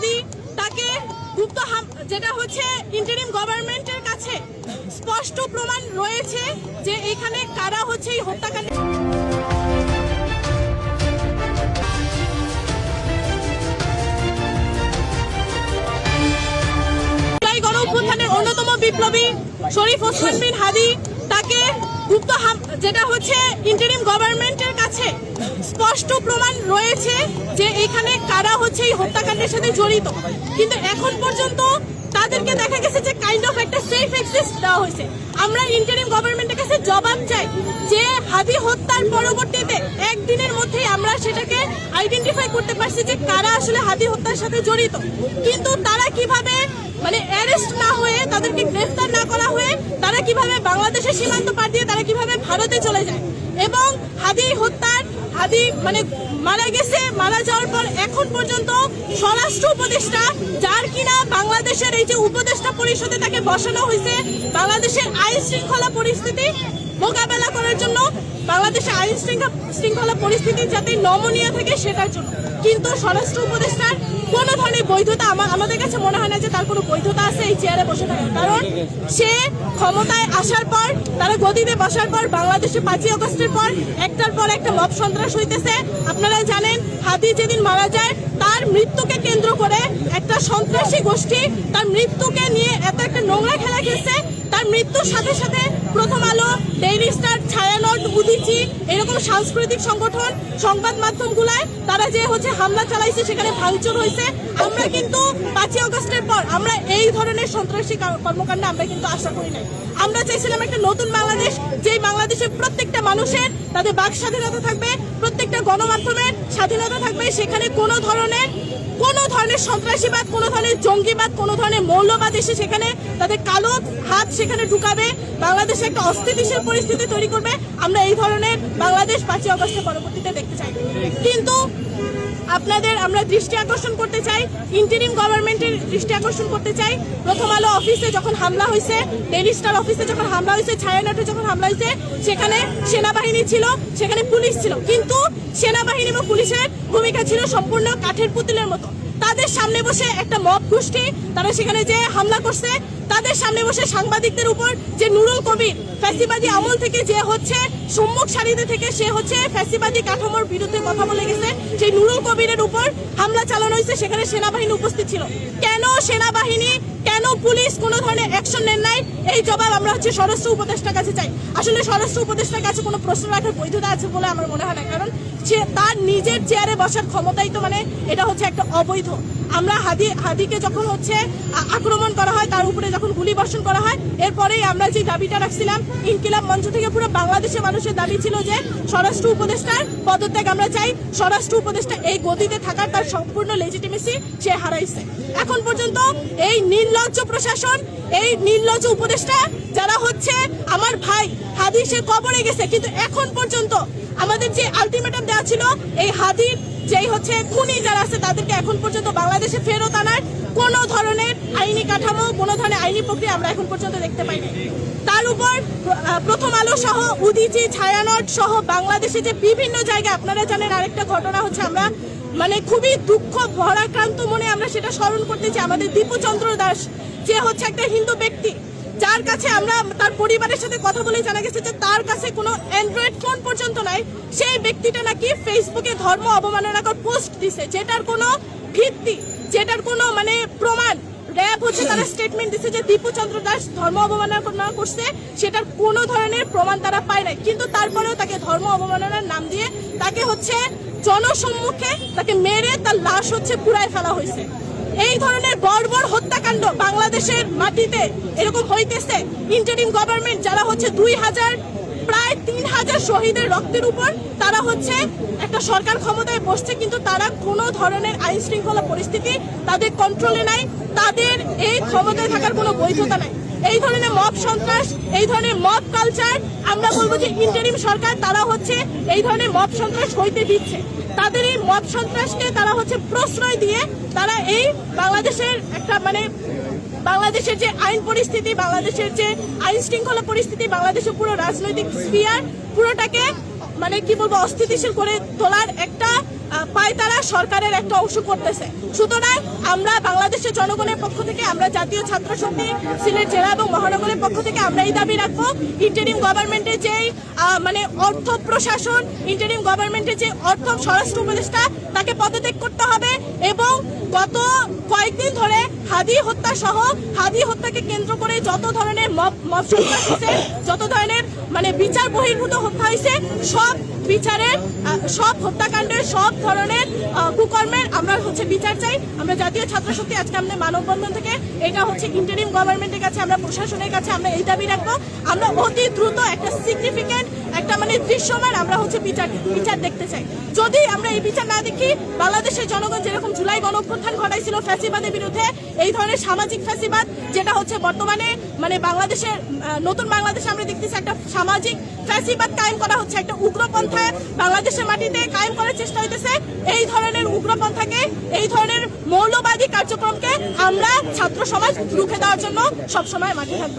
হাদি তাকে গুপ্ত যেটা হচ্ছে ইন্টারিম গভর্নমেন্টের কাছে স্পষ্ট প্রমাণ রয়েছে যে এখানে কারা হচ্ছে এই হত্যাকাণ্ড গণ অন্যতম বিপ্লবী শরীফ ওসমান বিন হাদি তাকে গুপ্ত যেটা হচ্ছে ইন্টারিম গভর্নমেন্টের কাছে স্পষ্ট প্রমাণ রয়েছে যে এখানে কারা হচ্ছে এই হত্যাকাণ্ডের সাথে জড়িত। কিন্তু এখন পর্যন্ত তাদেরকে দেখা গেছে যে কাইন্ড অফ একটা সেফ এক্সিস দেওয়া হয়েছে। আমরা ইন্টারিম গভর্নমেন্টের কাছে জবাব চাই যে হাদি হত্যার পরবর্তীতে একদিনের মধ্যেই আমরা সেটাকে আইডেন্টিফাই করতে পারছি যে কারা আসলে হাদি হত্যার সাথে জড়িত। কিন্তু তারা কীভাবে মানে অ্যারেস্ট না হয়ে তাদেরকে গ্রেফতার না করা হয়ে তারা কীভাবে বাংলাদেশের সীমান্ত পার দিয়ে তারা কীভাবে ভারতে চলে যায়? এবং হাদি হত্যার, হাদি মানে মারা গেছে, মারা যাওয়ার পর এখন পর্যন্ত স্বরাষ্ট্র উপদেষ্টা যার কিনা বাংলাদেশের এই যে উপদেষ্টা পরিষদে তাকে বসানো হয়েছে, বাংলাদেশের আইন শৃঙ্খলা পরিস্থিতি মোকাবেলা করার জন্য বাংলাদেশের আইন শৃঙ্খলা পরিস্থিতি যাতে নমনীয় থাকে সেটার জন্য। কিন্তু স্বরাষ্ট্র উপদেষ্টার কোনো ধরনের বৈধতা আমার আমাদের কাছে মনে হয় না যে তার কোনো বৈধতা আছে এই চেয়ারে বসে থাকার। কারণ সে ক্ষমতায় আসার পর, তারা গদিতে বসার পর, বাংলাদেশে পাঁচই আগস্টের পর একটার পর একটা মব সন্ত্রাস হইতেছে। আপনারা জানেন হাদি যেদিন মারা যায়, তার মৃত্যুকে কেন্দ্র করে একটা সন্ত্রাসী গোষ্ঠী তার মৃত্যুকে নিয়ে এত একটা নোংরা খেলা খেলছে। তার মৃত্যুর সাথে সাথে প্রথম আলো ডেইলি স্টার ছায়ানট উদিচি এরকম সাংস্কৃতিক সংগঠন, সংবাদ মাধ্যমগুলায় তারা যে হচ্ছে হামলা চালাইছে, সেখানে ভাঙচুর হয়েছে আমরা কিন্তু পাঁচই আগস্টের পর আমরা এই ধরনের সন্ত্রাসী কর্মকাণ্ড আমরা কিন্তু আশা করি নাই। আমরা চাইছিলাম একটা নতুন বাংলাদেশ, যেই বাংলাদেশের প্রত্যেকটা মানুষের তাদের বাক স্বাধীনতা থাকবে, প্রত্যেকটা গণমাধ্যমের স্বাধীনতা থাকবে। সেখানে কোনো ধরনের কোনো ধরনের সন্ত্রাসীবাদ, কোনো ধরনের জঙ্গিবাদ, কোনো ধরনের মৌলবাদ এসে সেখানে তাদের কালো হাত সেখানে ঢুকাবে। বাংলাদেশে একটা অস্থিতিশীল পরিস্থিতি তৈরি করবে। আমরা এই ধরনের বাংলাদেশ পাঁচই অগস্টের পরবর্তীতে দেখতে চাই। কিন্তু আপনাদের আমরা দৃষ্টি আকর্ষণ করতে চাই ইন্টারিম গভর্নমেন্টের দৃষ্টি আকর্ষণ করতে চাই। প্রথম আলো অফিসে যখন হামলা হয়েছে ডেলি স্টার অফিসে যখন হামলা হয়েছে, ছায়ানটে যখন হামলা হয়েছে, সেখানে সেনাবাহিনী ছিল, সেখানে পুলিশ ছিল। কিন্তু সেনাবাহিনী এবং পুলিশের ভূমিকা ছিল সম্পূর্ণ কাঠের পুতুলের মতো। তাদের সামনে বসে একটা মব গোষ্ঠী, তারা সেখানে যে হামলা করছে, তাদের সামনে বসে সাংবাদিকদের উপর যে নুরুল কবির ফ্যাসিবাদী আমল থেকে যে হচ্ছে, সম্মুখ সারিতে থেকে সে হচ্ছে ফ্যাসিবাদী কাঠামোর বিরুদ্ধে কথা বলে গেছে। সেই নুরুল কবিরের উপর হামলা চালানো হয়েছে, সেখানে সেনাবাহিনী উপস্থিত ছিল। কেন সেনাবাহিনী, কেন পুলিশ কোনো ধরনের অ্যাকশন নেন নাই? এই জবাব আমরা হচ্ছে স্বরাষ্ট্র উপদেষ্টার কাছে চাই। আসলে স্বরাষ্ট্র উপদেষ্টার কাছে কোনো প্রশ্ন রাখার বৈধতা আছে বলে আমার মনে হয় না। কারণ সে তার নিজের চেয়ারে বসার ক্ষমতাই তো মানে এটা হচ্ছে একটা অবৈধ। আমরা হাদি, হাদিকে যখন হচ্ছে আক্রমণ করা হয় বর্ষণ করা হয়। এরপরেই আমরা যে দাবিটা রাখছিলাম, ইনকিলাব মঞ্চ থেকে পুরো বাংলাদেশের মানুষের দাবি ছিল যে স্বরাষ্ট্র উপদেষ্টার পদত্যাগ আমরা চাই। স্বরাষ্ট্র উপদেষ্টা এই গতিতে থাকার তার সম্পূর্ণ লেজিটিমেসি সে হারাইছে। এখন পর্যন্ত এই নির্লজ্জ প্রশাসন, এই নির্লজ্জ উপদেষ্টা যারা হচ্ছে, আমার ভাই হাদিসের কবরে গেছে, কিন্তু এখন পর্যন্ত আমাদের যে আলটিমেটাম দেওয়া ছিল, এই হাদির যেই হচ্ছে খুনি যারা আছে তাদেরকে এখন পর্যন্ত বাংলাদেশে ফেরত আনার কোনো ধরনের আইনি কাঠামো, কোনো ধরনের আইনি প্রক্রিয়া আমরা এখন পর্যন্ত দেখতে পাইনি। তার উপর প্রথম আলো সহ উদিচি, ছায়ানট সহ বাংলাদেশে যে বিভিন্ন জায়গায় আপনারা জানেন আরেকটা ঘটনা হচ্ছে আমরা মানে খুবই দুঃখ, ভরাক্রান্ত মনে আমরা সেটা স্মরণ করতে চাই। আমাদের দীপুচন্দ্র দাস, যে হচ্ছে একটা হিন্দু ব্যক্তি যার কাছে আমরা তার পরিবারের সাথে কথা বলে জানা গেছে যে তার কাছে কোনো অ্যান্ড্রয়েড ফোন পর্যন্ত নাই। সেই ব্যক্তিটা নাকি ফেসবুকে ধর্ম অবমাননাকর পোস্ট দিছে, যেটার কোনো ভিত্তি, যেটার কোনো মানে প্রমাণ। র্যাব হচ্ছে তারা স্টেটমেন্ট দিচ্ছে যে দীপু চন্দ্র দাস ধর্ম অবমাননা করছে, সেটার কোনো ধরনের প্রমাণ তারা পায় নাই। কিন্তু তারপরেও তাকে ধর্ম অবমাননার নাম দিয়ে তাকে হচ্ছে জনসম্মুখে তাকে মেরে তার লাশ হচ্ছে পুড়ায় ফেলা হয়েছে। এই ধরনের বর্বর হত্যাকাণ্ড বাংলাদেশের মাটিতে এরকম হইতেছে। ইন্টারিম গভর্নমেন্ট যারা হচ্ছে দুই হাজার, প্রায় তিন হাজার শহীদের রক্তের উপর তারা হচ্ছে একটা সরকার ক্ষমতায় বসছে, কিন্তু তারা কোনো ধরনের আইন শৃঙ্খলা পরিস্থিতি তাদের কন্ট্রোলে নাই। তাদের এই ক্ষমতায় থাকার কোনো বৈধতা নাই। এই ধরনের মব সন্ত্রাস, এই ধরনের মব কালচার আমরা বলব যে ইন্টারিম সরকার তারা হচ্ছে এই ধরনের মব সন্ত্রাস হইতে দিচ্ছে। তাদের এই মব সন্ত্রাসকে তারা হচ্ছে প্রশ্রয় দিয়ে তারা এই বাংলাদেশের একটা মানে বাংলাদেশের যে আইন পরিস্থিতি, বাংলাদেশের যে আইন শৃঙ্খলা পরিস্থিতি, বাংলাদেশের পুরো রাজনৈতিক স্ফিয়ার পুরোটাকে মানে কি বলব, অস্থিতিশীল করে তোলার একটা পায়তারা সরকারের একটা অংশ করতেছে। সুতরাং আমরা বাংলাদেশের জনগণের পক্ষ থেকে, আমরা জাতীয় ছাত্র শক্তি, সিলেট জেলা এবং মহানগরের পক্ষ থেকে আমরা এই দাবি রাখব ইন্টারিম গভর্নমেন্টের যেই মানে অর্থ প্রশাসন ইন্টারিম গভর্নমেন্টের যে অর্থ স্বরাষ্ট্র উপদেষ্টা, তাকে পদত্যাগ করতে হবে এবং গত কয়েকদিন ধরে হাদি হত্যা সহ, হাদি হত্যাকে কেন্দ্র করে যত ধরনের মব মব যত ধরনের মানে বিচার বহির্ভূত হয়েছে। সব বিচারের সব হত্যাকাণ্ডের, সব ধরনের কুকর্মের আমরা হচ্ছে বিচার চাই। আমরা জাতীয় ছাত্র শক্তি আজকে আমাদের মানববন্ধন থেকে, এটা হচ্ছে ইন্টারিম গভর্নমেন্টের কাছে, আমরা প্রশাসনের কাছে আমরা এই দাবি রাখব। আমরা অতি দ্রুত একটা সিগনিফিকেন্ট একটা মানে দৃশ্যমান আমরা হচ্ছে বিচার বিচার দেখতে চাই। যদি আমরা এই বিচার না দেখি, বাংলাদেশের জনগণ যেরকম জুলাই গণঅভ্যুত্থান ঘটাইছিল ফ্যাসিবাদের বিরুদ্ধে, এই ধরনের সামাজিক ফ্যাসিবাদ যেটা হচ্ছে বর্তমানে মানে বাংলাদেশের নতুন বাংলাদেশে আমরা দেখতেছি একটা সামাজিক ফ্যাসিবাদ কায়েম করা হচ্ছে, একটা উগ্রপন্থা বাংলাদেশের মাটিতে কায়েম করার চেষ্টা হইতেছে এই ধরনের উগ্রপন্থাকে, এই ধরনের মৌলবাদী কার্যক্রমকে আমরা ছাত্র সমাজ রুখে দেওয়ার জন্য সবসময় মাঠে থাকব।